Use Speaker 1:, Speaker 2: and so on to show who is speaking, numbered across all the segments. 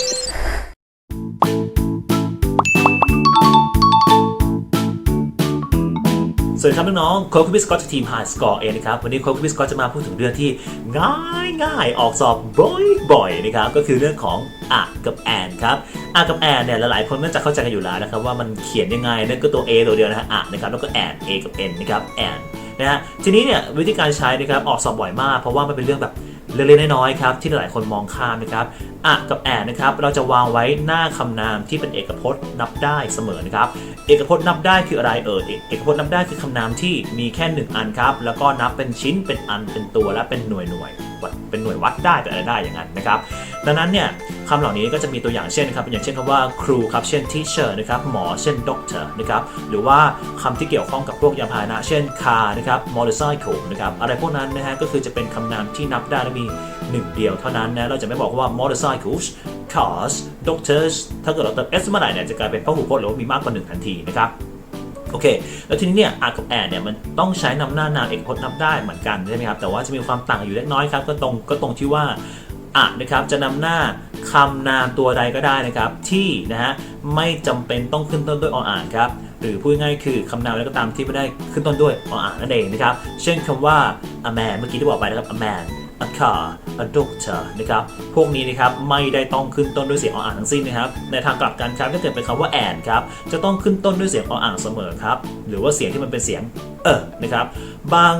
Speaker 1: สวัสดีครับน้องๆโค้ชคุบิสก็จะทีมหาสกอร์เองนะครับ วันนี้โค้ชคุบิสก็จะมาพูดถึงเรื่องที่ง่ายง่ายออกสอบบ่อยๆนะครับ ก็คือเรื่องของอะกับแอนครับอะกับแอนเนี่ยหลายๆคนน่าจะเข้าใจกันอยู่แล้วนะครับว่ามันเขียนยังไงนั่นก็ตัว A ตัวเดียวนะฮะอะนะครับแล้วก็แอนเอกับเอ็นนะครับแอนนะฮะทีนี้เนี่ยวิธีการใช้นะครับออกสอบบ่อยมาก เพราะว่ามันเป็นเรื่องแบบ เล็กๆน้อยๆครับที่หลายคนมองข้ามนะครับอะกับแอนนะครับเราจะวางไว้หน้าคำนามที่เป็นเอกพจน์นับได้เสมอนะครับเอกพจน์นับได้คืออะไรเอ่ยเอกเอกพจน์นับได้คือคำนามที่มีแค่หนึ่งอันครับแล้วก็นับเป็นชิ้นเป็นอันเป็นตัวและเป็นหน่วยหน่วยวัดเป็นหน่วยวัดได้เป็นอะไรได้อย่างนั้นนะครับดังนั้นเนี่ย คำเหล่านี้ก็จะมีตัวอย่างเช่นนะครับอย่างเช่นคำว่าครูครับเช่น teacher นะครับหมอเช่น doctor นะครับหรือว่าคำที่เกี่ยวข้องกับพวกยานพาหนะ เช่น car นะครับ motorcycle นะครับอะไรพวกนั้นนะฮะก็คือจะเป็นคำนามที่นับได้และมีหนึ่งเดียวเท่านั้นนะเราจะไม่บอกว่า motorcycles cars doctors ถ้าเกิดเราเติม s เมื่อไหร่เนี่ยจะกลายเป็นพหูพจน์หรือว่ามีมากกว่าหนึ่งทันทีนะครับโอเค แล้วทีนี้เนี่ยอากับแอนเนี่ยมันต้องใช้นำหน้านามเอกพจน์นับได้เหมือนกันใช่ไหมครับ แต่ว่าจะมีความต่างอยู่เล็กน้อยครับ ก็ตรงก็ตรงที่ว่าอะนะครับจะนำหน้า คำนามตัวใดก็ได้นะครับที่นะฮะไม่จำเป็นต้องขึ้นต้นด้วยออ่านครับหรือพูดง่ายคือคำนามอะไรก็ตามที่ไม่ได้ขึ้นต้นด้วยออ่านนั่นเองนะครับเช่นคำว่า a man เมื่อกี้ที่บอกไปนะครับ a man a car a doctor นะครับพวกนี้นะครับไม่ได้ต้องขึ้นต้นด้วยเสียงออ่างทั้งสิ้นนะครับในทางกลับกันครับถ้าเกิดเป็นคำว่า and ครับจะต้องขึ้นต้นด้วยเสียงออ่างเสมอครับหรือว่าเสียงที่มันเป็นเสียงเออนะครับบาง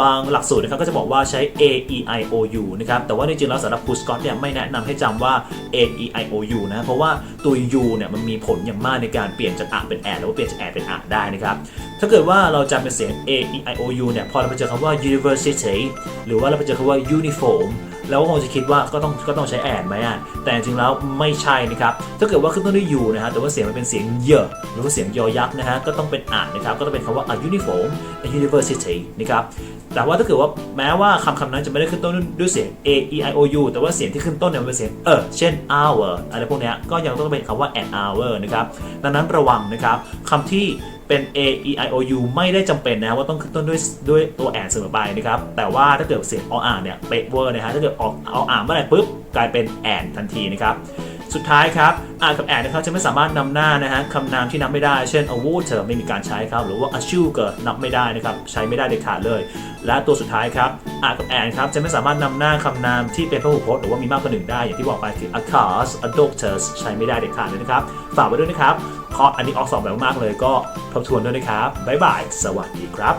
Speaker 1: บางหลักสูตรนะครับก็จะบอกว่าใช้ a e i o u นะครับแต่ว่าจริงๆแล้วสำหรับครูสกอตเนี่ยไม่แนะนำให้จำว่า a e i o u นะเพราะว่าตัว u เนี่ยมันมีผลอย่างมากในการเปลี่ยนจากอะเป็น and หรือว่าเปลี่ยนจาก and เป็นอะได้นะครับถ้าเกิดว่าเราจำเป็นเสียง a e i o u เนี่ยพอเราไปเจอคำว่า university หรือว่าเราไปเจอคำว่า uniform แล้วก็คงจะคิดว่าก็ต้องก็ต้องใช้แอนไหมอะแต่จริงๆแล้วไม่ใช่นะครับถ้าเกิดว่าขึ้นต้นด้วย u นะฮะแต่ว่าเสียงมันเป็นเสียงเยอะหรือว่าเสียงยอยักษ์นะฮะก็ต้องเป็นอ่านนะครับก็ต้องเป็นคำว่า a uniform a university นะครับแต่ว่าถ้าเกิดว่าแม้ว่าคำคำนั้นจะไม่ได้ขึ้นต้นด้วยเสียง a e i o u แต่ว่าเสียงที่ขึ้นต้นเนี่ยมันเป็นเสียงเออเช่น hour อะไรพวกนี้ก็ยังต้องเป็นคำว่า an hour นะครับดังนั้นระวังนะครับคำที่ เป็น a e i o u ไม่ได้จำเป็นนะว่าต้องขึ้นต้นด้วยด้วยตัวแอนเสมอไปนะครับ แต่ว่าถ้าเกิดเสียงออ่างเนี่ยเป๊ะเวอร์นะฮะถ้าเกิดออกเอาอ่างเมื่อไหร่ปุ๊บกลายเป็นแอนทันทีนะครับ สุดท้ายครับอ่านกับแอนนะครับจะไม่สามารถนำหน้านะฮะคำนามที่นับไม่ได้ เช่น a water ไม่มีการใช้ครับ หรือว่า a s h u g นับไม่ได้นะครับใช้ไม่ได้เด็ดขาดเลย และตัวสุดท้ายครับอ่านกับแอนครับจะไม่สามารถนำหน้าคำนามที่เป็นพหูพจน์หรือว่ามีมากกว่าหนึ่งได้ อย่างที่บอกไปคือ a cars a doctors ใช้ไม่ได้เด็ดขาดเลยนะครับ ฝากไว้ด้วยนะครับข้ออันนี้ออกสอบแบบมากเลยก็ทบทวนด้วยนะครับบ๊ายบาย สวัสดีครับ